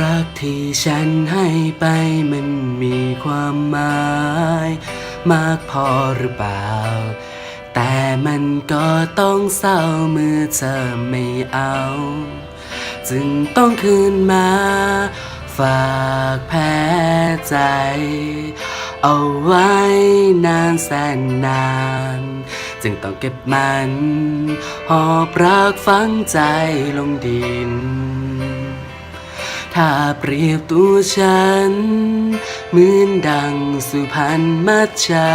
รักที่ฉันให้ไปมันมีความหมาย มากพอหรือเปล่า แต่มันก็ต้องเศร้าเมื่อเธอไม่เอา จึงต้องคืนมา ฝากแพ้ใจ เอาไว้นานแสนนาน จึงต้องเก็บมัน หอบรักฝังใจลงดิน ถ้าเปรียบตัวฉัน เหมือนดังสุพรรณมัจจา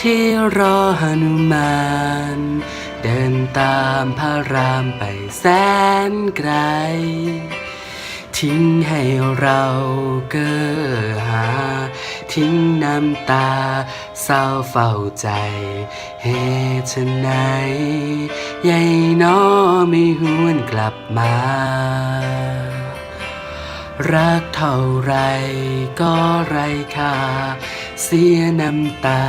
ที่รอหนุมาน เดินตามพระรามไปแสนไกล ทิ้งให้เราเกอหา ทิ้งน้ำตา เศร้าเฝ้าใจ เหตุไฉนใหญ่น้อไม่หวนกลับมา รักเท่าไรก็ไรค่า เสียน้ำตา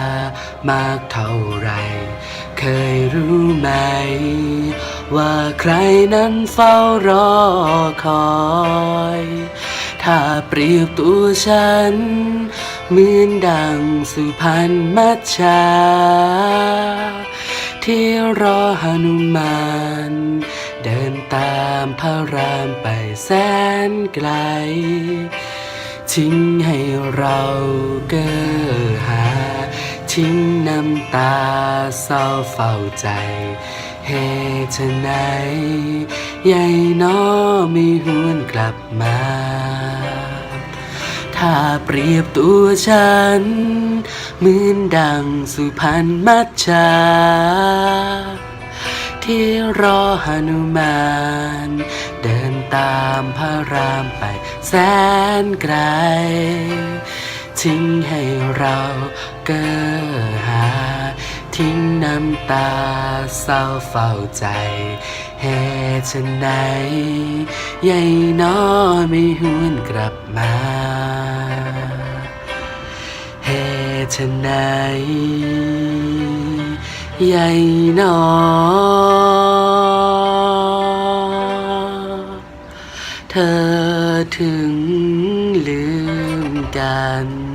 มากเท่าไร เคยรู้ไหม ว่าใครนั้นเฝ้ารอคอย ถ้าเปรียบตัวฉัน เหมือนดังสุพรรณมัจจาที่รอหนุมาน เดินตามพระรามไปแสนไกล ทิ้งให้เราเก้อหา ทิ้งน้ำตาเศร้าเฝ้าใจเหตุไฉนใหญ่น้อไม่หวนกลับมา ถ้าเปรียบตัวฉัน เหมือนดังสุพรรณมัจจาที่รอหนุมาน เดินตามพระรามไปแสนไกล ทิ้งให้เราเก้อหา ทิ้งน้ำตาเศร้าเฝ้าใจเหตุไฉนใหญ่น้อไม่หวนกลับมา ตุไหนใหญ่หนอ เธอถึงลืมกัน